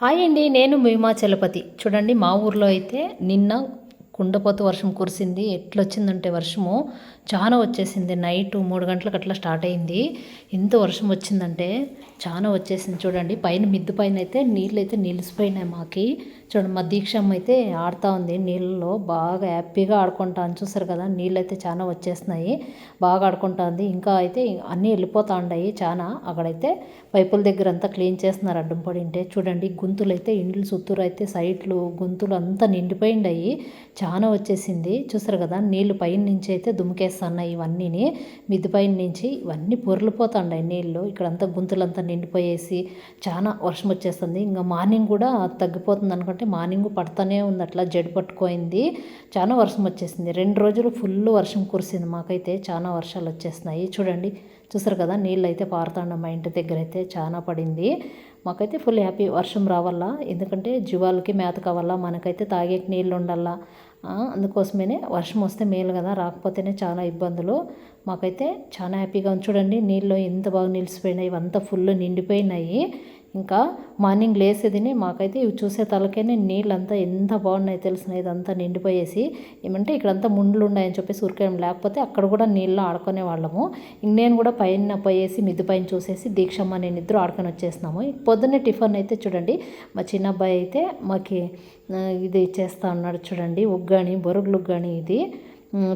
Hi అండి నేను మీమా చలపతి. చూడండి మా ఊర్లో అయితే నిన్న కుండపోతు వర్షం కురిసింది. ఎట్లొచ్చిందంటే వర్షము చాలా వచ్చేసింది. నైట్ మూడు గంటలకు అట్లా స్టార్ట్ అయింది. ఎంత వర్షం వచ్చిందంటే చాలా వచ్చేసింది చూడండి. పైన మిద్దు పైన అయితే నీళ్ళు అయితే నిలిచిపోయినాయి మాకి. చూడండి మా దీక్షమ్మ అయితే ఆడుతూ ఉంది నీళ్ళలో. బాగా హ్యాపీగా ఆడుకుంటా అని చూసారు కదా నీళ్ళు అయితే చాలా వచ్చేస్తున్నాయి బాగా ఆడుకుంటా ఉంది. ఇంకా అయితే అన్నీ వెళ్ళిపోతూ ఉన్నాయి చాలా అక్కడైతే పైపుల దగ్గర అంతా క్లీన్ చేస్తున్నారు అడ్డం పడి ఉంటే. చూడండి గుంతులు అయితే ఇండ్లు సుత్తూరు అయితే సైట్లు గుంతులు అంతా నిండిపోయిండాయి చాలా వచ్చేసింది. చూసారు కదా నీళ్ళు పైన నుంచి అయితే దుమ్ముకేస్తున్నాయి ఇవన్నీని. మిద్ది పైన నుంచి ఇవన్నీ పొర్లిపోతున్నాయి నీళ్ళు ఇక్కడంతా గుంతులంతా నిండిపోయేసి చాలా వర్షం వచ్చేస్తుంది. ఇంకా మార్నింగ్ కూడా తగ్గిపోతుంది అనుకుంటే మార్నింగ్ పడుతూనే ఉంది. అట్లా జడి పట్టుకోయింది చాలా వర్షం వచ్చేసింది. రెండు రోజులు ఫుల్ వర్షం కురిసింది. మాకైతే చాలా వర్షాలు వచ్చేస్తున్నాయి చూడండి. చూసారు కదా నీళ్ళు అయితే పారుతాండ మా ఇంటి దగ్గర అయితే చాలా పడింది. మాకైతే ఫుల్ హ్యాపీ వర్షం రావాలా ఎందుకంటే జీవాలకి మేత కావాలా మనకైతే తాగే నీళ్ళు ఉండాలా అందుకోసమే వర్షం వస్తే మేలు కదా రాకపోతేనే చాలా ఇబ్బందులు. మాకైతే చాలా హ్యాపీగా ఉంది. చూడండి నీళ్ళు ఎంత బాగా నిలిచిపోయినాయి ఇవంతా ఫుల్ నిండిపోయినాయి. ఇంకా మార్నింగ్ లేసేదిని మాకైతే ఇవి చూసే తలకైనా నీళ్ళంతా ఎంత బాగున్నాయి తెలిసిన ఇదంతా నిండిపోయేసి ఏమంటే ఇక్కడంతా ముండ్లు ఉన్నాయని చెప్పేసి ఉరికేయడం లేకపోతే అక్కడ కూడా నీళ్ళు ఆడుకునే వాళ్ళము. నేను కూడా పైన పోయేసి మిద్దు పైన చూసేసి దీక్షమ్మ నేను ఇద్దరు ఆడుకొని వచ్చేసినాము. పొద్దున్నే టిఫిన్ అయితే చూడండి మా చిన్న అబ్బాయి అయితే మాకి ఇది చేస్తా ఉన్నాడు చూడండి ఉగ్గాని బొరుగులు ఉగ్గాని ఇది.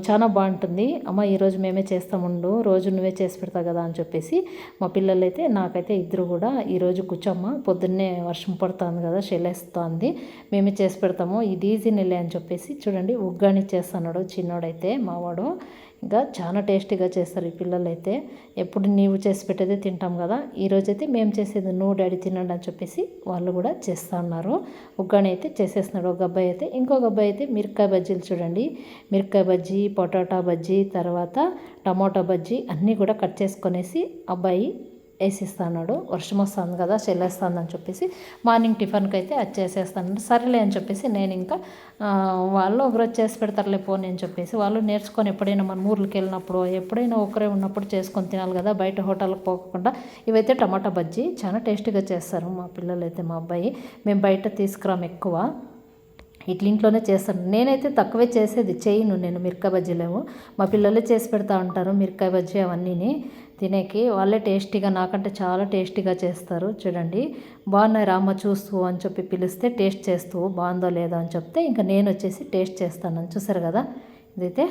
చాలా బాగుంటుంది. అమ్మ ఈరోజు మేమే చేస్తాముండు రోజు నువ్వే చేసి పెడతావు కదా అని చెప్పేసి మా పిల్లలైతే నాకైతే ఇద్దరు కూడా ఈరోజు కూర్చోమ్మ పొద్దున్నే వర్షం పడుతుంది కదా చెల్లేస్తుంది మేమే చేసి పెడతాము ఇది ఈజీ నెలే అని చెప్పేసి చూడండి ఉగ్గాని చేస్తున్నాడు చిన్నోడైతే మావాడు. ఇంకా చాలా టేస్టీగా చేస్తారు ఈ పిల్లలు అయితే ఎప్పుడు నీవు చేసి పెట్టేది తింటాం కదా. ఈరోజైతే మేము చేసేది నువ్వు డాడీ తినండి అని చెప్పేసి వాళ్ళు కూడా చేస్తూ ఉన్నారు ఉగ్గాని అయితే చేసేస్తున్నాడు ఒక అబ్బాయి అయితే ఇంకొక అబ్బాయి అయితే మిరకాయ బజ్జీలు చూడండి. మిరకాయ బజ్జీ పొటాటా బజ్జీ తర్వాత టమోటా బజ్జీ అన్నీ కూడా కట్ చేసుకొనేసి అబ్బాయి వేసిస్తాడు వర్షం వస్తుంది కదా చెల్లేస్తుంది అని చెప్పేసి మార్నింగ్ టిఫిన్కి అయితే అది చేసేస్తాను సరేలే అని చెప్పేసి నేను ఇంకా వాళ్ళు ఒకరు చేసి పెడతారులే పోనీ అని చెప్పేసి వాళ్ళు నేర్చుకొని ఎప్పుడైనా మన ఊర్లకి వెళ్ళినప్పుడు ఎప్పుడైనా ఒకరే ఉన్నప్పుడు చేసుకొని తినాలి కదా బయట హోటల్కి పోకుండా ఇవైతే టమాటా బజ్జీ చాలా టేస్టీగా చేస్తారు మా పిల్లలు అయితే మా అబ్బాయి. మేము బయట తీసుకురాము ఎక్కువ. ఇట్లా ఇంట్లోనే చేస్తాను. నేనైతే తక్కువే చేసేది చేయను నేను మిరకాయ బజ్జీలేమో. మా పిల్లలే చేసి పెడతా ఉంటారు మిరకాయ బజ్జీ అవన్నీని. తినేకి వాళ్ళే టేస్టీగా నాకంటే చాలా టేస్టీగా చేస్తారు. చూడండి బాగున్నాయి రామ్మ చూస్తూ అని చెప్పి పిలిస్తే టేస్ట్ చేస్తూ బాగుందో లేదో అని చెప్తే ఇంకా నేను వచ్చేసి టేస్ట్ చేస్తాను. చూసారు కదా? ఇదైతే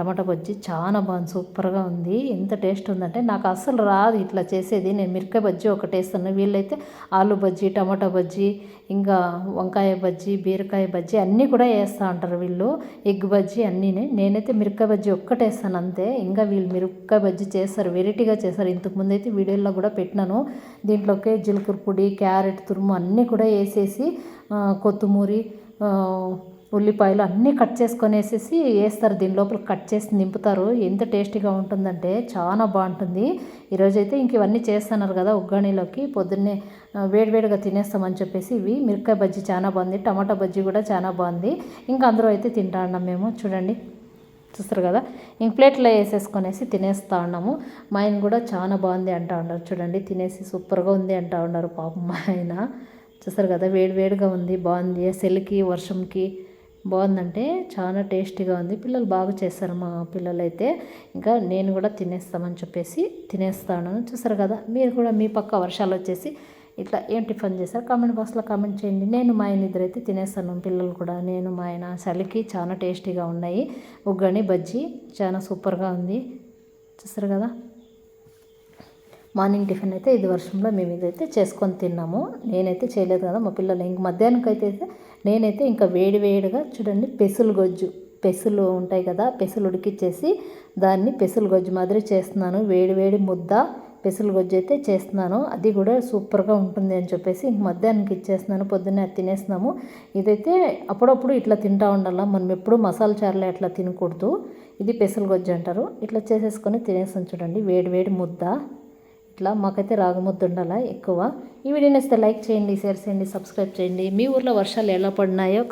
టమాటా బజ్జీ చాలా బాగుంది సూపర్గా ఉంది. ఎంత టేస్ట్ ఉందంటే నాకు అస్సలు రాదు ఇట్లా చేసేది. నేను మిరకాయ బజ్జీ ఒకటి వేస్తాను. వీళ్ళైతే ఆలు బజ్జీ టమాటా బజ్జీ ఇంకా వంకాయ బజ్జీ బీరకాయ బజ్జీ అన్నీ కూడా వేస్తూ ఉంటారు వీళ్ళు. ఎగ్ బజ్జీ అన్నీనే. నేనైతే మిరకాయ బజ్జీ ఒక్కటే వేస్తాను అంతే. ఇంకా వీళ్ళు మిరపకాయ బజ్జీ చేస్తారు వెరైటీగా చేస్తారు. ఇంతకుముందు అయితే వీడియోలో కూడా పెట్టినాను. దీంట్లోకి జీలకర్ర పొడి క్యారెట్ తురుము అన్నీ కూడా వేసేసి కొత్తిమూరి ఉల్లిపాయలు అన్నీ కట్ చేసుకొనేసేసి వేస్తారు దీని లోపల కట్ చేసి నింపుతారు. ఎంత టేస్టీగా ఉంటుందంటే చాలా బాగుంటుంది. ఈరోజైతే ఇంక ఇవన్నీ చేస్తున్నారు కదా ఉగ్గాణిలోకి పొద్దున్నే వేడివేడిగా తినేస్తామని చెప్పేసి ఇవి. మిరకాయ బజ్జీ చాలా బాగుంది. టమాటా బజ్జీ కూడా చాలా బాగుంది. ఇంకా అందరూ అయితే తింటా ఉన్నాం మేము. చూడండి. చూస్తారు కదా? ఇంక ప్లేట్లో వేసేసుకొనేసి తినేస్తూ ఉన్నాము. మా ఆయన కూడా చాలా బాగుంది అంటా ఉన్నారు. చూడండి. తినేసి సూపర్గా ఉంది అంటా ఉన్నారు పాపం మా ఆయన. చూస్తారు కదా? వేడి వేడిగా ఉంది. బాగుంది. సెల్కి వర్షంకి. బాగుందంటే చాలా టేస్టీగా ఉంది. పిల్లలు బాగా చేస్తారు మా పిల్లలు అయితే ఇంకా నేను కూడా తినేస్తామని చెప్పేసి తినేస్తాను. చూసారు కదా మీరు కూడా మీ పక్క వర్షాలు వచ్చేసి ఇట్లా ఏం టిఫిన్ చేశారు? కామెంట్ బాక్స్లో కామెంట్ చేయండి. నేను మా ఆయన ఇద్దరైతే తినేస్తాను. పిల్లలు కూడా నేను మా ఆయన చలికి చాలా టేస్టీగా ఉన్నాయి. ఉగ్గని బజ్జీ చాలా సూపర్గా ఉంది. చూసారు కదా? మార్నింగ్ టిఫిన్ అయితే ఇది వర్షంలో మేము ఇదైతే చేసుకొని తిన్నాము. నేనైతే చేయలేదు కదా మా పిల్లలు. ఇంక మధ్యాహ్నంకి అయితే నేనైతే ఇంకా వేడి వేడిగా చూడండి పెసులు గొజ్జు. పెసులు ఉంటాయి కదా పెసులు ఉడికిచ్చేసి దాన్ని పెసులు గొజ్జు మాదిరి చేస్తున్నాను. వేడి వేడి ముద్ద పెసులు గొజ్జు అయితే చేస్తున్నాను. అది కూడా సూపర్గా ఉంటుంది అని చెప్పేసి ఇంక మధ్యాహ్నానికి ఇచ్చేస్తున్నాను. పొద్దున్నే అది తినేస్తున్నాము. ఇదైతే అప్పుడప్పుడు ఇట్లా తింటా ఉండాలా? మనం ఎప్పుడు మసాలా చారులు అట్లా తినకూడదు. ఇది పెసులు గొజ్జు అంటారు. ఇట్లా చేసేసుకొని తినేస్తాను చూడండి. వేడి వేడి ముద్ద. ఇట్లా మాకైతే రాగముద్దు ఉండాలా ఎక్కువ. ఈ వీడియోని లైక్ చేయండి షేర్ చేయండి సబ్స్క్రైబ్ చేయండి. మీ ఊర్లో వర్షాలు ఎలా పడినాయో